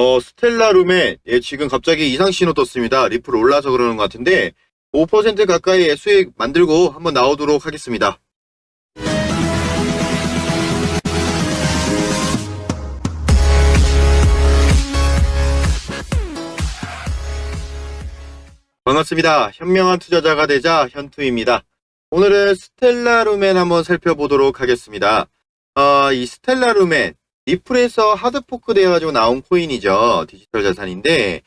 어, 스텔라룸에 예, 지금 갑자기 이상 신호 떴습니다. 리플 올라서 그러는 것 같은데 5% 가까이의 수익 만들고 한번 나오도록 하겠습니다. 반갑습니다. 현명한 투자자가 되자 현투입니다. 오늘은 스텔라룸엔 한번 살펴보도록 하겠습니다. 어, 이 스텔라룸엔 리플에서 하드포크 되어가지고 나온 코인이죠. 디지털 자산인데,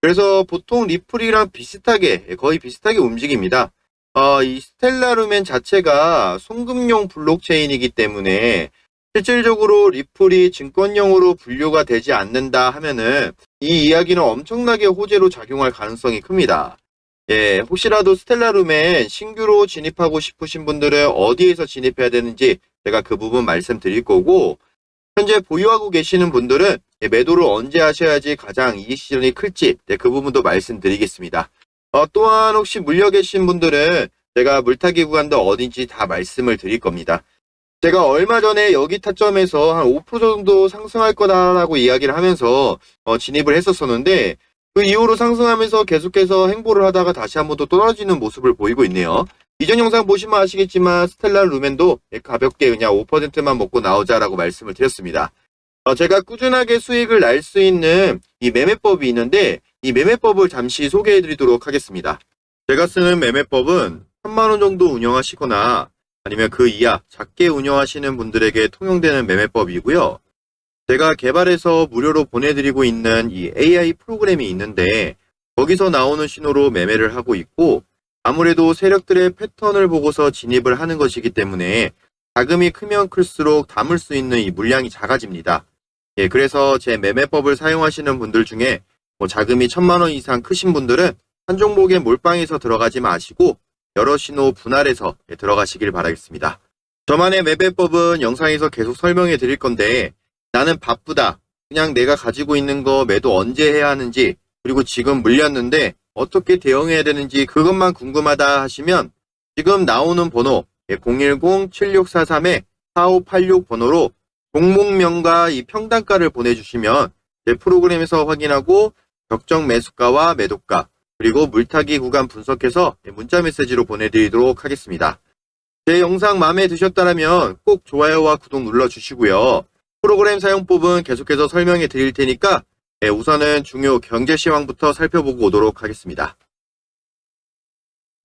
그래서 보통 리플이랑 비슷하게, 거의 비슷하게 움직입니다. 어, 이 스텔라룸엔 자체가 송금용 블록체인이기 때문에 실질적으로 리플이 증권용으로 분류가 되지 않는다 하면은 이 이야기는 엄청나게 호재로 작용할 가능성이 큽니다. 예, 혹시라도 스텔라룸에 신규로 진입하고 싶으신 분들은 어디에서 진입해야 되는지 제가 그 부분 말씀드릴 거고, 현재 보유하고 계시는 분들은 예, 매도를 언제 하셔야지 가장 이익 실현이 클지 네, 그 부분도 말씀드리겠습니다. 어, 또한 혹시 물려 계신 분들은 제가 물타기 구간도 어딘지 다 말씀을 드릴 겁니다. 제가 얼마 전에 여기 타점에서 한 5% 정도 상승할 거다라고 이야기를 하면서 어, 진입을 했었었는데 그 이후로 상승하면서 계속해서 행보를 하다가 다시 한번 또 떨어지는 모습을 보이고 있네요. 이전 영상 보시면 아시겠지만 스텔라 루멘도 가볍게 그냥 5%만 먹고 나오자라고 말씀을 드렸습니다. 어, 제가 꾸준하게 수익을 날 수 있는 이 매매법이 있는데 이 매매법을 잠시 소개해 드리도록 하겠습니다. 제가 쓰는 매매법은 3만원 정도 운영하시거나 아니면 그 이하 작게 운영하시는 분들에게 통용되는 매매법이고요. 제가 개발해서 무료로 보내드리고 있는 이 AI 프로그램이 있는데 거기서 나오는 신호로 매매를 하고 있고 아무래도 세력들의 패턴을 보고서 진입을 하는 것이기 때문에 자금이 크면 클수록 담을 수 있는 이 물량이 작아집니다. 예, 그래서 제 매매법을 사용하시는 분들 중에 뭐 자금이 천만 원 이상 크신 분들은 한 종목에 몰빵해서 들어가지 마시고 여러 신호 분할해서 예, 들어가시길 바라겠습니다. 저만의 매매법은 영상에서 계속 설명해 드릴 건데 나는 바쁘다. 그냥 내가 가지고 있는 거 매도 언제 해야 하는지 그리고 지금 물렸는데 어떻게 대응해야 되는지 그것만 궁금하다 하시면 지금 나오는 번호 010-7643-4586 번호로 종목명과 이 평단가를 보내주시면 제 프로그램에서 확인하고 적정 매수가와 매도가 그리고 물타기 구간 분석해서 문자 메시지로 보내드리도록 하겠습니다. 제 영상 마음에 드셨다면 꼭 좋아요와 구독 눌러주시고요. 프로그램 사용법은 계속해서 설명해 드릴 테니까 예, 우선은 중요 경제 시황부터 살펴보고 오도록 하겠습니다.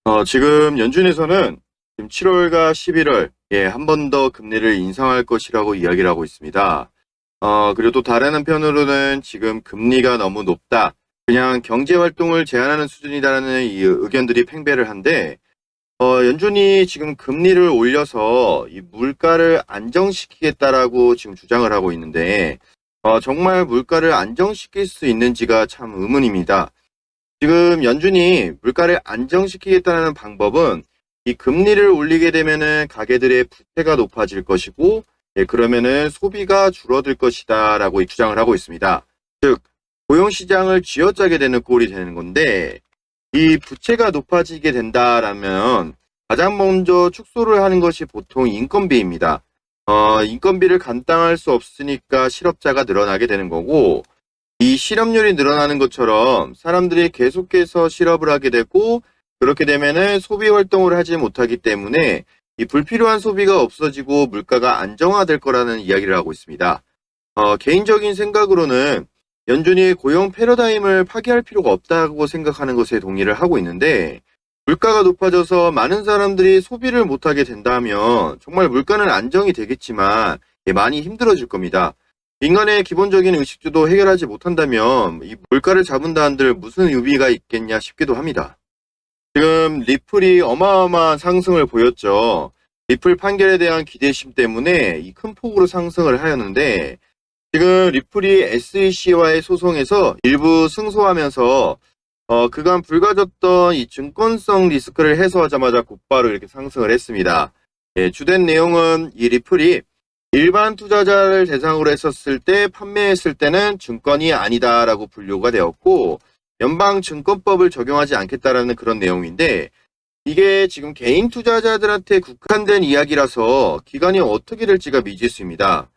어, 지금 연준에서는 지금 7월과 11월 예, 한 번 더 금리를 인상할 것이라고 이야기를 하고 있습니다. 어, 그리고 또 다른 한편으로는 지금 금리가 너무 높다. 그냥 경제 활동을 제한하는 수준이다라는 이 의견들이 팽배를 한데 어, 연준이 지금 금리를 올려서 이 물가를 안정시키겠다라고 지금 주장을 하고 있는데 어, 정말 물가를 안정시킬 수 있는지가 참 의문입니다. 지금 연준이 물가를 안정시키겠다는 방법은 이 금리를 올리게 되면은 가게들의 부채가 높아질 것이고 예, 그러면은 소비가 줄어들 것이다 라고 주장을 하고 있습니다. 즉 고용 시장을 쥐어짜게 되는 꼴이 되는 건데 이 부채가 높아지게 된다라면 가장 먼저 축소를 하는 것이 보통 인건비입니다. 어, 인건비를 감당할 수 없으니까 실업자가 늘어나게 되는 거고 이 실업률이 늘어나는 것처럼 사람들이 계속해서 실업을 하게 되고 그렇게 되면은 소비 활동을 하지 못하기 때문에 이 불필요한 소비가 없어지고 물가가 안정화될 거라는 이야기를 하고 있습니다. 어, 개인적인 생각으로는 연준이 고용 패러다임을 파괴할 필요가 없다고 생각하는 것에 동의를 하고 있는데 물가가 높아져서 많은 사람들이 소비를 못하게 된다면 정말 물가는 안정이 되겠지만 예, 많이 힘들어질 겁니다. 인간의 기본적인 의식주도 해결하지 못한다면 이 물가를 잡은다 한들 무슨 의미가 있겠냐 싶기도 합니다. 지금 리플이 어마어마한 상승을 보였죠. 리플 판결에 대한 기대심 때문에 이 큰 폭으로 상승을 하였는데 지금 리플이 SEC와의 소송에서 일부 승소하면서 어, 그간 불가졌던 이 증권성 리스크를 해소하자마자 곧바로 이렇게 상승을 했습니다. 예, 주된 내용은 이 리플이 일반 투자자를 대상으로 했었을 때 판매했을 때는 증권이 아니다라고 분류가 되었고 연방 증권법을 적용하지 않겠다라는 그런 내용인데 이게 지금 개인 투자자들한테 국한된 이야기라서 기간이 어떻게 될지가 미지수입니다.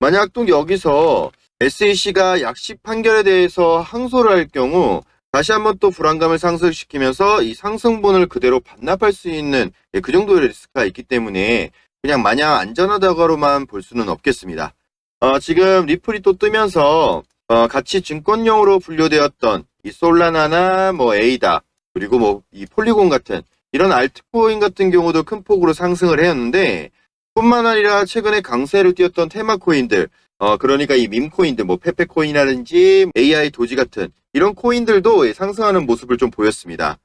만약 또 여기서 SEC가 약식 판결에 대해서 항소를 할 경우 다시 한번 또 불안감을 상승시키면서 이 상승분을 그대로 반납할 수 있는 예, 그 정도의 리스크가 있기 때문에 그냥 마냥 안전하다고만 볼 수는 없겠습니다. 어, 지금 리플이 또 뜨면서 어, 같이 증권용으로 분류되었던 이 솔라나나 뭐 에이다 그리고 뭐 이 폴리곤 같은 이런 알트코인 같은 경우도 큰 폭으로 상승을 해왔는데 뿐만 아니라 최근에 강세를 띄었던 테마 코인들 어 그러니까 이 밈코인들 뭐 페페코인이라든지 AI 도지 같은 이런 코인들도 상승하는 모습을 좀 보였습니다.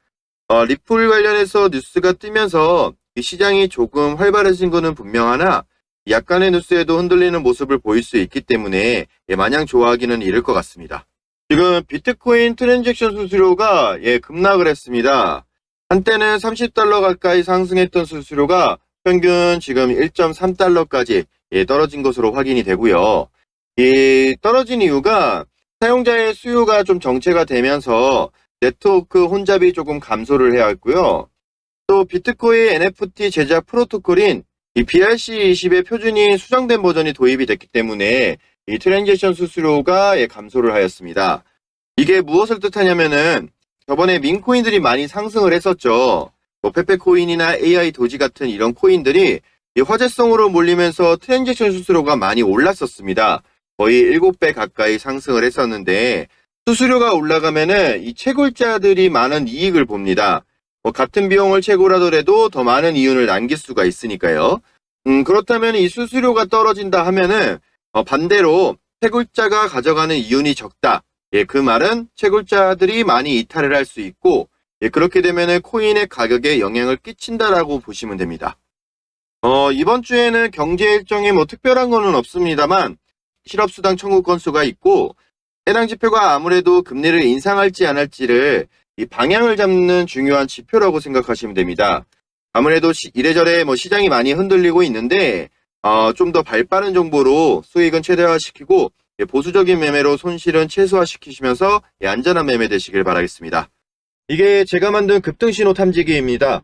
어 리플 관련해서 뉴스가 뜨면서 이 시장이 조금 활발해진 거는 분명하나 약간의 뉴스에도 흔들리는 모습을 보일 수 있기 때문에 예, 마냥 좋아하기는 이를 것 같습니다. 지금 비트코인 트랜잭션 수수료가 예, 급락을 했습니다. 한때는 30달러 가까이 상승했던 수수료가 평균 지금 1.3달러까지 예, 떨어진 것으로 확인이 되고요. 이 떨어진 이유가 사용자의 수요가 좀 정체가 되면서 네트워크 혼잡이 조금 감소를 해야 했고요. 또 비트코인 NFT 제작 프로토콜인 이 BRC20의 표준이 수정된 버전이 도입이 됐기 때문에 이 트랜지션 수수료가 예, 감소를 하였습니다. 이게 무엇을 뜻하냐면은 저번에 민코인들이 많이 상승을 했었죠. 뭐 페페코인이나 AI 도지 같은 이런 코인들이 이 화제성으로 몰리면서 트랜지션 수수료가 많이 올랐었습니다. 거의 7배 가까이 상승을 했었는데 수수료가 올라가면은 이 채굴자들이 많은 이익을 봅니다. 뭐 같은 비용을 채굴하더라도 더 많은 이윤을 남길 수가 있으니까요. 음, 그렇다면 이 수수료가 떨어진다 하면은 어, 반대로 채굴자가 가져가는 이윤이 적다. 예, 그 말은 채굴자들이 많이 이탈을 할 수 있고 예, 그렇게 되면은 코인의 가격에 영향을 끼친다라고 보시면 됩니다. 어, 이번 주에는 경제 일정에 뭐 특별한 거는 없습니다만 실업수당 청구 건수가 있고 해당 지표가 아무래도 금리를 인상할지 안 할지를 이 방향을 잡는 중요한 지표라고 생각하시면 됩니다. 아무래도 시- 이래저래 뭐 시장이 많이 흔들리고 있는데 어, 좀 더 발빠른 정보로 수익은 최대화시키고 예, 보수적인 매매로 손실은 최소화시키시면서 예, 안전한 매매 되시길 바라겠습니다. 이게 제가 만든 급등 신호 탐지기입니다.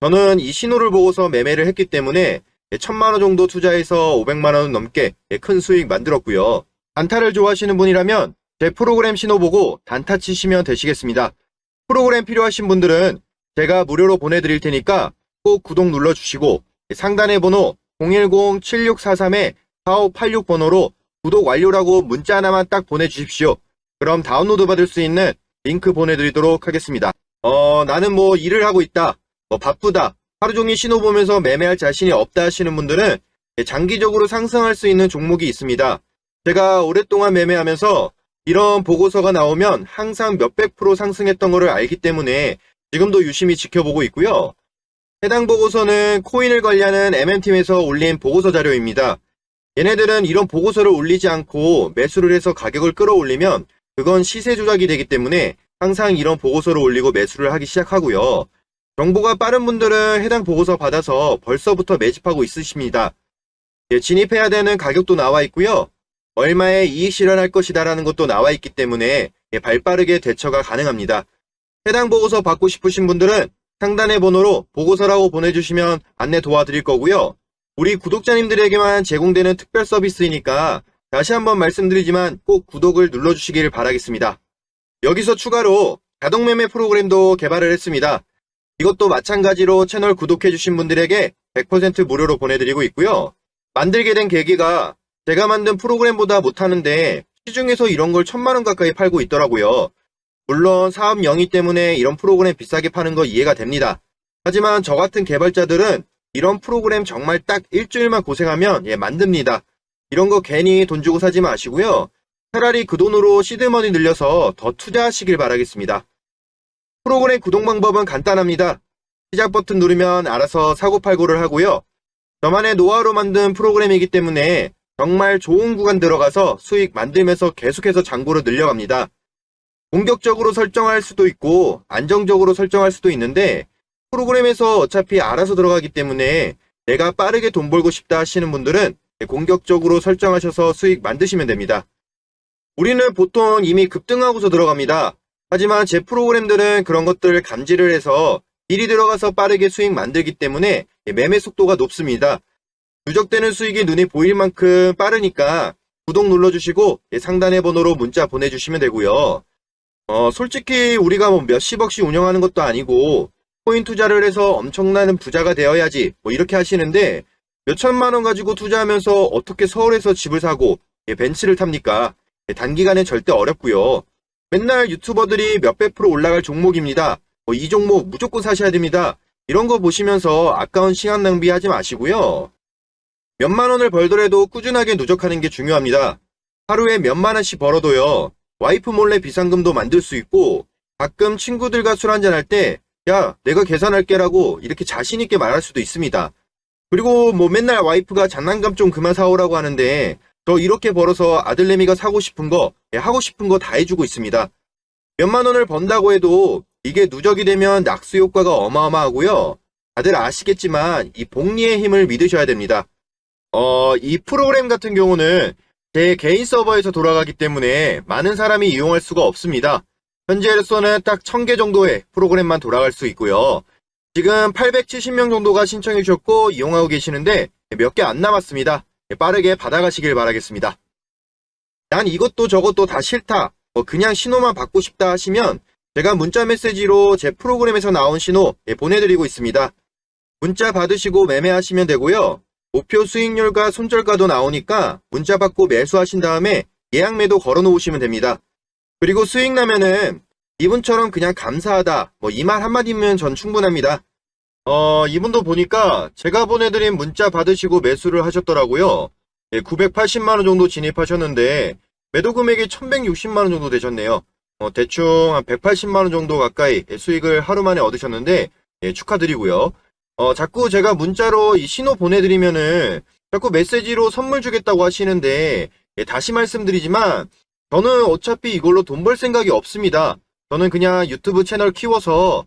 저는 이 신호를 보고서 매매를 했기 때문에 예, 천만 원 정도 투자해서 500만 원 넘게 예, 큰 수익 만들었고요. 단타를 좋아하시는 분이라면 제 프로그램 신호 보고 단타 치시면 되시겠습니다. 프로그램 필요하신 분들은 제가 무료로 보내드릴 테니까 꼭 구독 눌러주시고 상단의 번호 010-7643-4586 번호로 구독 완료라고 문자 하나만 딱 보내주십시오. 그럼 다운로드 받을 수 있는 링크 보내드리도록 하겠습니다. 어, 나는 뭐 일을 하고 있다. 뭐 바쁘다. 하루 종일 신호 보면서 매매할 자신이 없다 하시는 분들은 장기적으로 상승할 수 있는 종목이 있습니다. 제가 오랫동안 매매하면서 이런 보고서가 나오면 항상 몇백 프로 상승했던 것을 알기 때문에 지금도 유심히 지켜보고 있고요. 해당 보고서는 코인을 관리하는 MM팀에서 올린 보고서 자료입니다. 얘네들은 이런 보고서를 올리지 않고 매수를 해서 가격을 끌어올리면 그건 시세 조작이 되기 때문에 항상 이런 보고서를 올리고 매수를 하기 시작하고요. 정보가 빠른 분들은 해당 보고서 받아서 벌써부터 매집하고 있으십니다. 예, 진입해야 되는 가격도 나와 있고요. 얼마에 이익 실현할 것이다라는 것도 나와 있기 때문에 예, 발빠르게 대처가 가능합니다. 해당 보고서 받고 싶으신 분들은 상단의 번호로 보고서라고 보내주시면 안내 도와드릴 거고요. 우리 구독자님들에게만 제공되는 특별 서비스이니까 다시 한번 말씀드리지만 꼭 구독을 눌러주시길 바라겠습니다. 여기서 추가로 자동매매 프로그램도 개발을 했습니다. 이것도 마찬가지로 채널 구독해주신 분들에게 100% 무료로 보내드리고 있고요. 만들게 된 계기가 제가 만든 프로그램보다 못하는데 시중에서 이런 걸 천만원 가까이 팔고 있더라고요. 물론 사업 영위 때문에 이런 프로그램 비싸게 파는 거 이해가 됩니다. 하지만 저 같은 개발자들은 이런 프로그램 정말 딱 일주일만 고생하면 예, 만듭니다. 이런 거 괜히 돈 주고 사지 마시고요. 차라리 그 돈으로 시드머니 늘려서 더 투자하시길 바라겠습니다. 프로그램 구독 방법은 간단합니다. 시작 버튼 누르면 알아서 사고팔고를 하고요. 저만의 노하우로 만든 프로그램이기 때문에 정말 좋은 구간 들어가서 수익 만들면서 계속해서 잔고를 늘려갑니다. 공격적으로 설정할 수도 있고 안정적으로 설정할 수도 있는데 프로그램에서 어차피 알아서 들어가기 때문에 내가 빠르게 돈 벌고 싶다 하시는 분들은 공격적으로 설정하셔서 수익 만드시면 됩니다. 우리는 보통 이미 급등하고서 들어갑니다. 하지만 제 프로그램들은 그런 것들을 감지를 해서 미리 들어가서 빠르게 수익 만들기 때문에 매매 속도가 높습니다. 누적되는 수익이 눈에 보일 만큼 빠르니까 구독 눌러주시고 상단의 번호로 문자 보내주시면 되고요. 어, 솔직히 우리가 뭐 몇십억씩 운영하는 것도 아니고 코인 투자를 해서 엄청나는 부자가 되어야지 뭐 이렇게 하시는데 몇천만 원 가지고 투자하면서 어떻게 서울에서 집을 사고 예, 벤츠를 탑니까? 예, 단기간에 절대 어렵고요. 맨날 유튜버들이 몇백 프로 올라갈 종목입니다. 뭐 이 종목 무조건 사셔야 됩니다. 이런 거 보시면서 아까운 시간 낭비하지 마시고요. 몇만 원을 벌더라도 꾸준하게 누적하는 게 중요합니다. 하루에 몇만 원씩 벌어도요. 와이프 몰래 비상금도 만들 수 있고 가끔 친구들과 술 한잔 할 때 야, 내가 계산할게 라고 이렇게 자신 있게 말할 수도 있습니다. 그리고 뭐 맨날 와이프가 장난감 좀 그만 사오라고 하는데 저 이렇게 벌어서 아들내미가 사고 싶은 거, 예, 하고 싶은 거 다 해주고 있습니다. 몇만 원을 번다고 해도 이게 누적이 되면 낙수 효과가 어마어마하고요. 다들 아시겠지만 이 복리의 힘을 믿으셔야 됩니다. 어, 이 프로그램 같은 경우는 제 개인 서버에서 돌아가기 때문에 많은 사람이 이용할 수가 없습니다. 현재로서는 딱 1000개 정도의 프로그램만 돌아갈 수 있고요. 지금 870명 정도가 신청해 주셨고 이용하고 계시는데 몇 개 안 남았습니다. 빠르게 받아가시길 바라겠습니다. 난 이것도 저것도 다 싫다. 뭐 그냥 신호만 받고 싶다 하시면 제가 문자 메시지로 제 프로그램에서 나온 신호 예, 보내드리고 있습니다. 문자 받으시고 매매하시면 되고요. 목표 수익률과 손절가도 나오니까 문자 받고 매수하신 다음에 예약 매도 걸어 놓으시면 됩니다. 그리고 수익 나면은 이분처럼 그냥 감사하다 뭐 이 말 한마디면 전 충분합니다. 어 이분도 보니까 제가 보내드린 문자 받으시고 매수를 하셨더라고요. 예, 980만원 정도 진입하셨는데 매도 금액이 1160만원 정도 되셨네요. 어, 대충 한 180만원 정도 가까이 수익을 하루 만에 얻으셨는데 예, 축하드리고요. 어, 자꾸 제가 문자로 이 신호 보내드리면은 자꾸 메시지로 선물 주겠다고 하시는데 예, 다시 말씀드리지만 저는 어차피 이걸로 돈 벌 생각이 없습니다. 저는 그냥 유튜브 채널 키워서